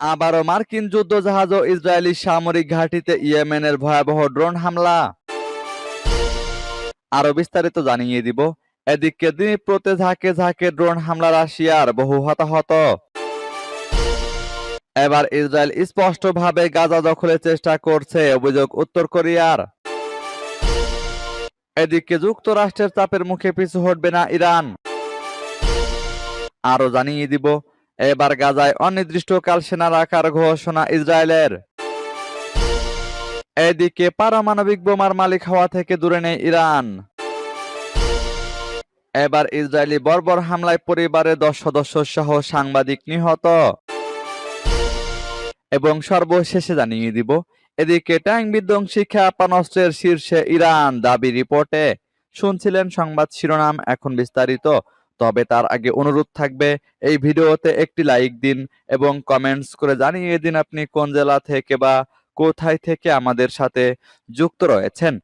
আবারও মার্কিন যুদ্ধজাহাজ ও ইসরায়েলি সামরিক ঘাঁটিতে ইয়েমেনের ভয়াবহ ড্রোন হামলা। আরও বিস্তারিত জানিয়ে দিব। এদিকে দিনীপ্রতে ঝাঁকে ঝাঁকে ড্রোন হামলা রাশিয়ার বহু হতাহত। এবার ইসরায়েল স্পষ্টভাবে গাজা দখলের চেষ্টা করছে, অভিযোগ উত্তর কোরিয়ার। এদিকে যুক্তরাষ্ট্রের চাপের মুখে পিছু হটবে না ইরান। আরও জানিয়ে দিব এবার গাজায় অনির্দিষ্টকাল সেনা রাখার ঘোষণা ইসরায়েলের। এদিকে পারমাণবিক বোমার মালিক হওয়া থেকে দূরে নেই ইরান। এবার ইসরায়েলি বর্বর হামলায় পরিবারের দশ সদস্য সহ সাংবাদিক নিহত। এবং সর্বশেষে জানিয়ে দিব, এদিকে ট্যাঙ্ক বিধ্বংসী ক্ষেপণাস্ত্রের শীর্ষে ইরান দাবি রিপোর্টে। শুনছিলেন সংবাদ শিরোনাম, এখন বিস্তারিত। তবে তার আগে অনুরোধ থাকবে, এই ভিডিওতে একটি লাইক দিন এবং কমেন্টস করে জানিয়ে দিন আপনি কোন জেলা থেকে বা কোথায় থেকে আমাদের সাথে যুক্ত রয়েছেন।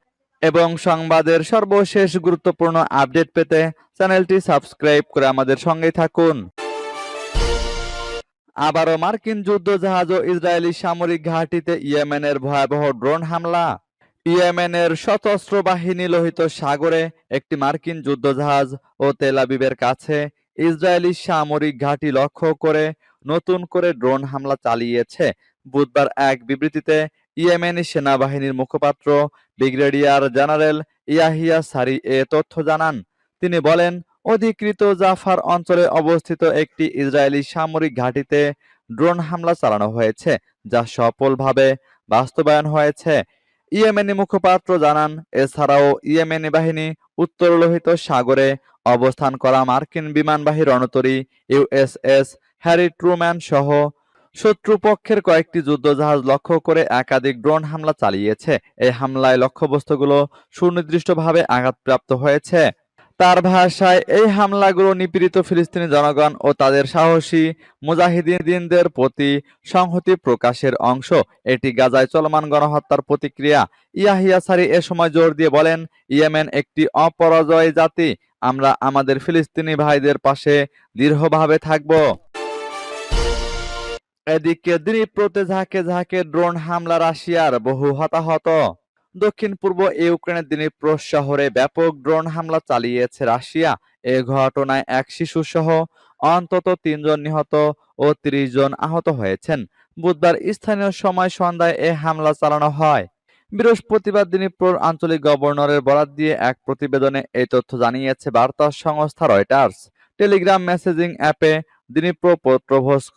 এবং সংবাদের সর্বশেষ গুরুত্বপূর্ণ আপডেট পেতে চ্যানেলটি সাবস্ক্রাইব করে আমাদের সঙ্গেই থাকুন। আবারও মার্কিন যুদ্ধজাহাজ ও ইসরায়েলি সামরিক ঘাঁটিতে ইয়েমেনের ভয়াবহ ড্রোন হামলা। ইয়েমেনের সশস্ত্র বাহিনী লোহিত সাগরে একটি মার্কিন যুদ্ধজাহাজ ও তেলাবিবের কাছে ইসরায়েলি সামরিক ঘাঁটি লক্ষ্য করে নতুন করে ড্রোন হামলা চালিয়েছে। বুধবার এক বিবৃতিতে ইয়েমেনি সেনাবাহিনীর মুখপাত্র ব্রিগেডিয়ার জেনারেল ইয়াহিয়া সারি এ তথ্য জানান। তিনি বলেন, অধিকৃত জাফার অঞ্চলে অবস্থিত একটি ইসরায়েলি সামরিক ঘাঁটিতে ড্রোন হামলা চালানো হয়েছে, যা সফলভাবে বাস্তবায়ন হয়েছে। ইয়েমেনি মুখপাত্র জানান, এছাড়াও ইয়েমেনি বাহিনী উত্তর লোহিত সাগরে অবস্থান করা মার্কিন বিমানবাহী রণতরী ইউএসএস হ্যারি ট্রুম্যান সহ শত্রুপক্ষের কয়েকটি যুদ্ধজাহাজ লক্ষ্য করে একাধিক ড্রোন হামলা চালিয়েছে। এই হামলায় লক্ষ্যবস্তুগুলো সুনির্দিষ্টভাবে আঘাতপ্রাপ্ত হয়েছে। তার ভাষায় এই হামলাগুলো নিপীড়িত ফিলিস্তিনি জনগণ ও তাদের সাহসী মুজাহিদিনদের প্রতি সংহতি প্রকাশের অংশ। এটি গাজায় চলমান গণহত্যার প্রতিক্রিয়া। ইয়াহিয়া সারি এ সময় জোর দিয়ে বলেন, ইয়েমেন একটি অপরাজয় জাতি। আমরা আমাদের ফিলিস্তিনি ভাইদের পাশে দৃঢ়ভাবে থাকব। এদিকে দ্বীপ্রতে ঝাঁকে ঝাঁকে ড্রোন হামলা রাশিয়ার বহু হতাহত। দক্ষিণ পূর্ব ইউক্রেনের দিনীপ্র শহরে ব্যাপক ড্রোন হামলা চালিয়েছে রাশিয়া। এ ঘটনায় এক শিশু সহ অন্তত তিনজন নিহত ও ত্রিশ জন আহত হয়েছেন। বুধবার স্থানীয় সময় সন্ধ্যায় এ হামলা চালানো হয়। বৃহস্পতিবার দিনীপ্রর আঞ্চলিক গভর্নরের বরাত দিয়ে এক প্রতিবেদনে এই তথ্য জানিয়েছে বার্তা সংস্থা রয়টার্স। টেলিগ্রাম মেসেজিং অ্যাপে দিনীপ্র পত্রভস্ক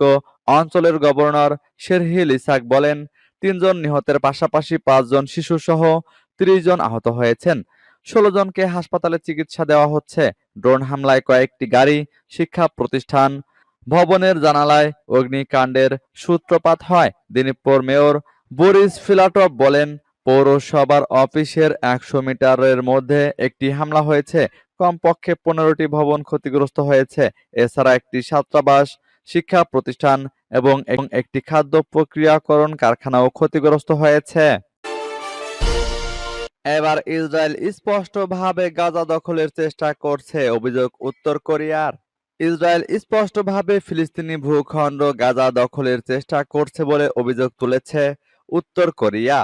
অঞ্চলের গভর্নর শেরহিল ইসাক বলেন তিনজন নিহতের পাশাপাশি পাঁচজন শিশু সহ ত্রিশ জন আহত হয়েছেন। ষোলো জনকে হাসপাতালে চিকিৎসা দেওয়া হচ্ছে। ড্রোন হামলায় কয়েকটি গাড়ি, শিক্ষা প্রতিষ্ঠান, ভবনের জানালায় অগ্নিকাণ্ডের সূত্রপাত হয়। দিনীপুর মেয়র বরিস ফিলাটপ বলেন, পৌরসভার অফিসের একশো মিটারের মধ্যে একটি হামলা হয়েছে। কমপক্ষে পনেরোটি ভবন ক্ষতিগ্রস্ত হয়েছে। এছাড়া একটি ছাত্রাবাস, শিক্ষা প্রতিষ্ঠান এবং একটি খাদ্য প্রক্রিয়াকরণ কারখানাও ক্ষতিগ্রস্ত হয়েছে। এবার ইসরায়েল স্পষ্টভাবে গাজা দখলের চেষ্টা করছে, অভিযোগ উত্তর কোরিয়ার। ইসরায়েল স্পষ্টভাবে ফিলিস্তিনি ভূখণ্ড গাজা দখলের চেষ্টা করছে বলে অভিযোগ তুলেছে উত্তর কোরিয়া।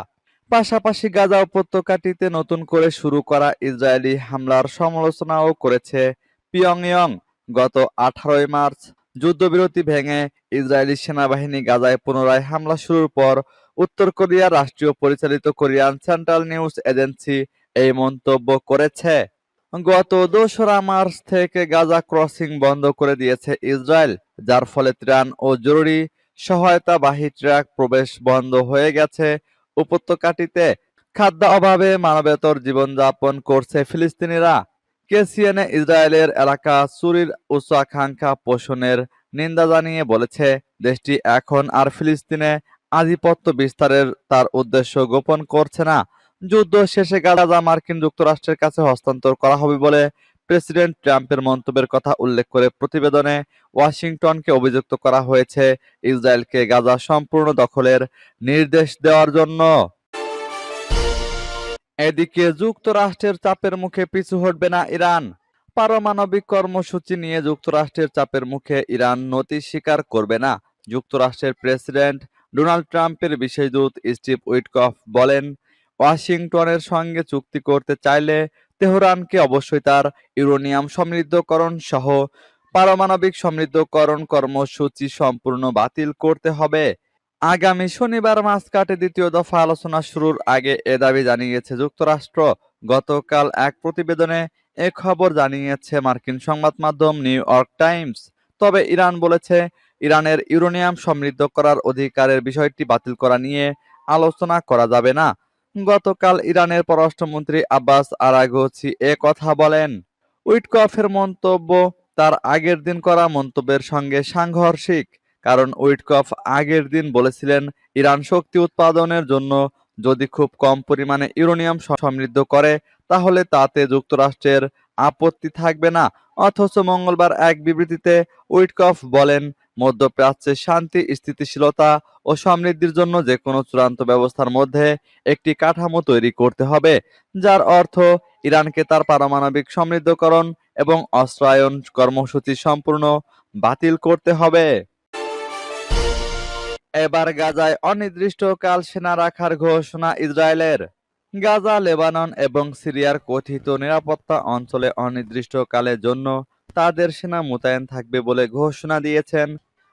পাশাপাশি গাজা উপত্যকাটিতে নতুন করে শুরু করা ইসরায়েলি হামলার সমালোচনাও করেছে পিয়ংইয়ং। গত আঠারোই মার্চ যুদ্ধবিরতি ভেঙে ইসরায়েলি সেনাবাহিনী গাজায় পুনরায় হামলা শুরুর পর উত্তর কোরিয়ার রাষ্ট্রীয় পরিচালিত কোরিয়ান সেন্ট্রাল নিউজ এজেন্সি এই মন্তব্য করেছে। গত দোসরা মার্চ থেকে গাজা ক্রসিং বন্ধ করে দিয়েছে ইসরায়েল, যার ফলে ত্রাণ ও জরুরি সহায়তা সহায়তাবাহী ট্রাক প্রবেশ বন্ধ হয়ে গেছে উপত্যকাটিতে। খাদ্য অভাবে মানবেতর জীবনযাপন করছে ফিলিস্তিনিরা। কেসিএনে ইসরায়েলের এলাকা চুরির উচ্চাকাঙ্ক্ষা পোষণের নিন্দা জানিয়ে বলেছে, দেশটি এখন আর ফিলিস্তিনে আধিপত্য বিস্তারের তার উদ্দেশ্য গোপন করছে না। যুদ্ধ শেষে গাজা মার্কিন যুক্তরাষ্ট্রের কাছে হস্তান্তর করা হবে বলে প্রেসিডেন্ট ট্রাম্পের মন্তব্যের কথা উল্লেখ করে প্রতিবেদনে ওয়াশিংটনকে অভিযুক্ত করা হয়েছে ইসরায়েলকে গাজা সম্পূর্ণ দখলের নির্দেশ দেওয়ার জন্য। এদিকে যুক্তরাষ্ট্রের চাপের মুখে পিছু হটবে না ইরান। পারমাণবিক কর্মসূচি নিয়ে যুক্তরাষ্ট্রের চাপের মুখে ইরান নতি স্বীকার করবে না। যুক্তরাষ্ট্রের প্রেসিডেন্ট ডোনাল্ড ট্রাম্পের বিশেষ দূত স্টিভ উইটকফ বলেন, ওয়াশিংটনের সঙ্গে চুক্তি করতে চাইলে তেহরানকে অবশ্যই তার ইউরোনিয়াম সমৃদ্ধকরণ সহ পারমাণবিক সমৃদ্ধকরণ কর্মসূচি সম্পূর্ণ বাতিল করতে হবে। আগামী শনিবার মাঝকাটে দ্বিতীয় দফা আলোচনা শুরুর আগে এ দাবি জানিয়েছে যুক্তরাষ্ট্র। গতকাল এক প্রতিবেদনে এ খবর জানিয়েছে মার্কিন সংবাদ মাধ্যম নিউ ইয়র্ক টাইমস। তবে ইরান বলেছে, ইরানের ইউরেনিয়াম সমৃদ্ধ করার অধিকারের বিষয়টি বাতিল করা নিয়ে আলোচনা করা যাবে না। গতকাল ইরানের পররাষ্ট্রমন্ত্রী আব্বাস আরাগোচি এ কথা বলেন। উইটকফের মন্তব্য, তার আগের দিন করা মন্তব্যের সঙ্গে সাংঘর্ষিক। কারণ উইটকফ আগের দিন বলেছিলেন, ইরান শক্তি উৎপাদনের জন্য যদি খুব কম পরিমাণে ইউরোনিয়াম সমৃদ্ধ করে, তাহলে তাতে যুক্তরাষ্ট্রের আপত্তি থাকবে না। অথচ মঙ্গলবার এক বিবৃতিতে উইটকফ বলেন, মধ্যপ্রাচ্যে শান্তি, স্থিতিশীলতা ও সমৃদ্ধির জন্য যে কোনো চূড়ান্ত ব্যবস্থার মধ্যে একটি কাঠামো তৈরি করতে হবে, যার অর্থ ইরানকে তার পারমাণবিক সমৃদ্ধকরণ এবং অস্ত্রায়ন কর্মসূচি সম্পূর্ণ বাতিল করতে হবে। এবার গাজায় অনির্দিষ্টকাল সেনা রাখার ঘোষণা ইসরায়েলের। গাজা, লেবানন এবং সিরিয়ার কথিত নিরাপত্তা অঞ্চলে অনির্দিষ্টকালের জন্য তাদের সেনা মোতায়েন থাকবে বলে ঘোষণা দিয়েছেন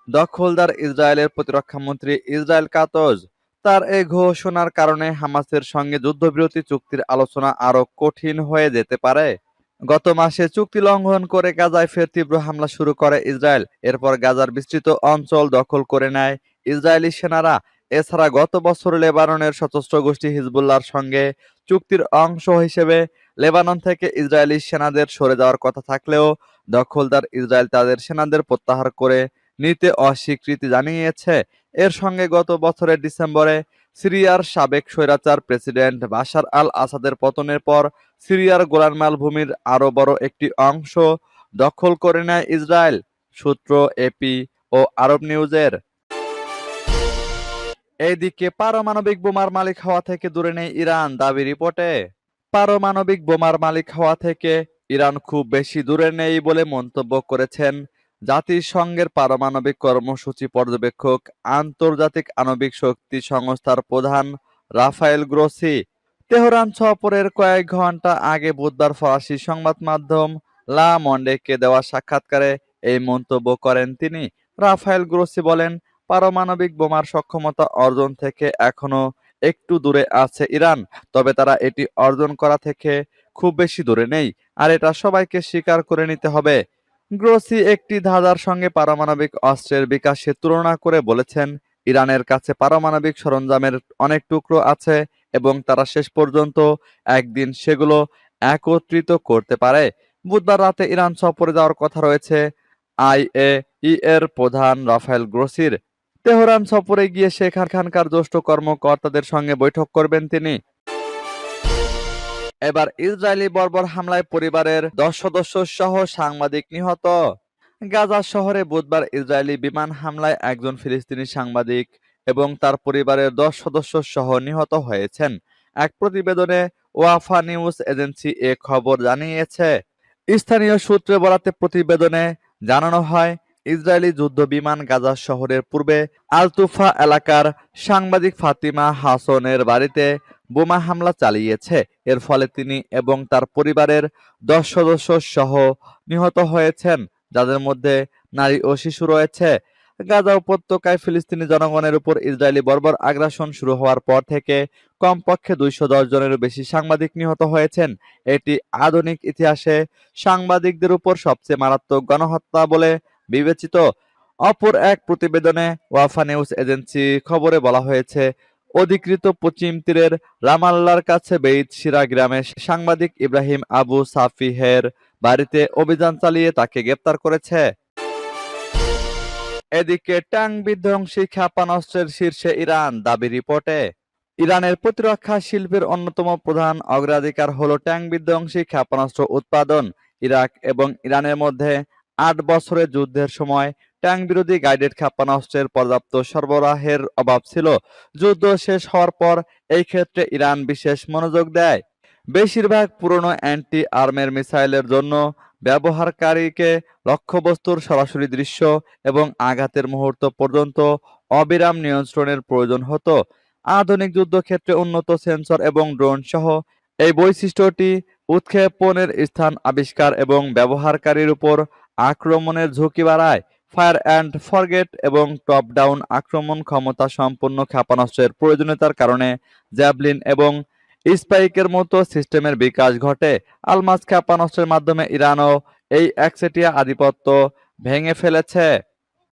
দখলদার ইসরায়েলের প্রতিরক্ষামন্ত্রী ইসরায়েল কাতজ। তার এই ঘোষণার কারণে হামাসের সঙ্গে যুদ্ধবিরতি চুক্তির আলোচনা আরও কঠিন হয়ে যেতে পারে। গত মাসে চুক্তি লঙ্ঘন করে গাজায় ফের তীব্র হামলা শুরু করে ইসরায়েল। এরপর গাজার বিস্তৃত অঞ্চল দখল করে নেয় ইসরায়েলি সেনারা, এছাড়া গত বছর লেবাননের সশস্ত্র গোষ্ঠী হিজবুল্লাহর সঙ্গে চুক্তির অংশ হিসেবে লেবানন থেকে ইসরায়েলি সেনাদের সরে যাওয়ার কথা থাকলেও দখলদার ইসরায়েল তাদের সেনাদের প্রত্যাহার করে নিতে অস্বীকৃতি জানিয়েছে। এর সঙ্গে গত বছরের ডিসেম্বরে সিরিয়ার সাবেক স্বৈরাচার প্রেসিডেন্ট বাশার আল আসাদের পতনের পর সিরিয়ার গোলান মালভূমির আরও বড় একটি অংশ দখল করে নেয় ইসরায়েল, সূত্র এপি ও আরব নিউজের। এইদিকে পারমাণবিক বোমার মালিক হওয়া থেকে দূরে নেই ইরান, দাবি রিপোর্টে। পারমাণবিক বোমার মালিক হওয়া থেকে ইরান খুব বেশি দূরে নেই বলে মন্তব্য করেছেন জাতিসংঘের পারমাণবিক কর্মসূচি পর্যবেক্ষক, আন্তর্জাতিক আণবিক শক্তি সংস্থার প্রধান রাফায়েল গ্রোসি। তেহরান সফরের কয়েক ঘণ্টা আগে বুধবার ফরাসি সংবাদ মাধ্যম লা মন্ডেকে দেওয়া সাক্ষাৎকারে এই মন্তব্য করেন তিনি। রাফায়েল গ্রোসি বলেন পারমাণবিক বোমার সক্ষমতা অর্জন থেকে এখনও একটু দূরে আছে ইরান, তবে তারা এটি অর্জন করা থেকে খুব বেশি দূরে নেই, আর এটা সবাইকে স্বীকার করে নিতে হবে। গ্রোসি একটি ধাঁধার সঙ্গে পারমাণবিক অস্ত্রের বিকাশের তুলনা করে বলেছেন, ইরানের কাছে পারমাণবিক সরঞ্জামের অনেক টুকরো আছে এবং তারা শেষ পর্যন্ত একদিন সেগুলো একত্রিত করতে পারে। বুধবার রাতে ইরান সফরে যাওয়ার কথা রয়েছে আইএই এর প্রধান রাফায়েল গ্রোসির। তেহরান সফরে গিয়ে সেখানকার জ্যেষ্ঠ কর্মকর্তাদের সঙ্গে বৈঠক করবেন তিনি। এবার ইসরায়েলি বর্বর হামলায় পরিবারের দশ সদস্য সহ সাংবাদিক নিহত। গাজা শহরে বুধবার ইসরায়েলি বিমান হামলায় একজন ফিলিস্তিনি সাংবাদিক এবং তার পরিবারের দশ সদস্য সহ নিহত হয়েছেন। এক প্রতিবেদনে ওয়াফা নিউজ এজেন্সি এ খবর জানিয়েছে। স্থানীয় সূত্রে বরাতে প্রতিবেদনে জানানো হয় ইসরায়েলি যুদ্ধ বিমান গাজা শহরের পূর্বে আলতুফা এলাকার সাংবাদিক ফাতিমা হাসনের বাড়িতে বোমা হামলা চালিয়েছে। এর ফলে তিনি এবং তার পরিবারের দশ সদস্য সহ নিহত হয়েছেন, যাদের মধ্যে নারী ও শিশু রয়েছে। গাজা উপত্যকায় ফিলিস্তিনি জনগণের উপর ইসরায়েলি বর্বর আগ্রাসন শুরু হওয়ার পর থেকে কমপক্ষে দুইশো দশ জনেরও বেশি সাংবাদিক নিহত হয়েছেন। এটি আধুনিক ইতিহাসে সাংবাদিকদের উপর সবচেয়ে মারাত্মক গণহত্যা বলে বিবেচিত। অপর এক প্রতিবেদনে ওয়াফা নিউজ এজেন্সি খবরে বলা হয়েছে, অধিকৃত পশ্চিম তীরের রামাল্লার কাছে বেইত সিরা গ্রামে সাংবাদিক ইব্রাহিম আবু সাফিহের বাড়িতে অভিযান চালিয়ে তাকে গ্রেপ্তার করেছে। এদিকে ট্যাং বিধ্বংসী ক্ষেপণাস্ত্রের শীর্ষে ইরান দাবি রিপোর্টে। ইরানের প্রতিরক্ষা শিল্পের অন্যতম প্রধান অগ্রাধিকার হল ট্যাং বিধ্বংসী ক্ষেপণাস্ত্র উৎপাদন ইরাক এবং ইরানের মধ্যে আট বছরের যুদ্ধের সময় ট্যাং বিরোধী গাইডেড ক্ষেপণাস্ত্রের পর্যাপ্ত সরবরাহের অভাব ছিল। যুদ্ধ শেষ হওয়ার পর এই ক্ষেত্রে ইরান বিশেষ মনোযোগ দেয়। বেশিরভাগ পুরনো অ্যান্টি আর্মের মিসাইলের জন্য ব্যবহারকারীকে লক্ষ্যবস্তুর সরাসরি দৃশ্য এবং আঘাতের মুহূর্ত পর্যন্ত অবিরাম নিয়ন্ত্রণের প্রয়োজন হতো। আধুনিক যুদ্ধক্ষেত্রে উন্নত সেন্সর এবং ড্রোন সহ এই বৈশিষ্ট্যটি উৎক্ষেপণের স্থান আবিষ্কার এবং ব্যবহারকারীর উপর আক্রমণের ঝুঁকি বাড়ায়। ফায়ার অ্যান্ড ফরগেট এবং টপ ডাউন আক্রমণ ক্ষমতা সম্পন্ন ক্ষেপণাস্ত্রের প্রয়োজনীয়তার কারণে জ্যাভলিন এবং স্পাইকের মতো সিস্টেমের বিকাশ ঘটে। আলমাস ক্ষেপণাস্ত্রের মাধ্যমে ইরানও এই একচেটিয়া আধিপত্য ভেঙে ফেলেছে।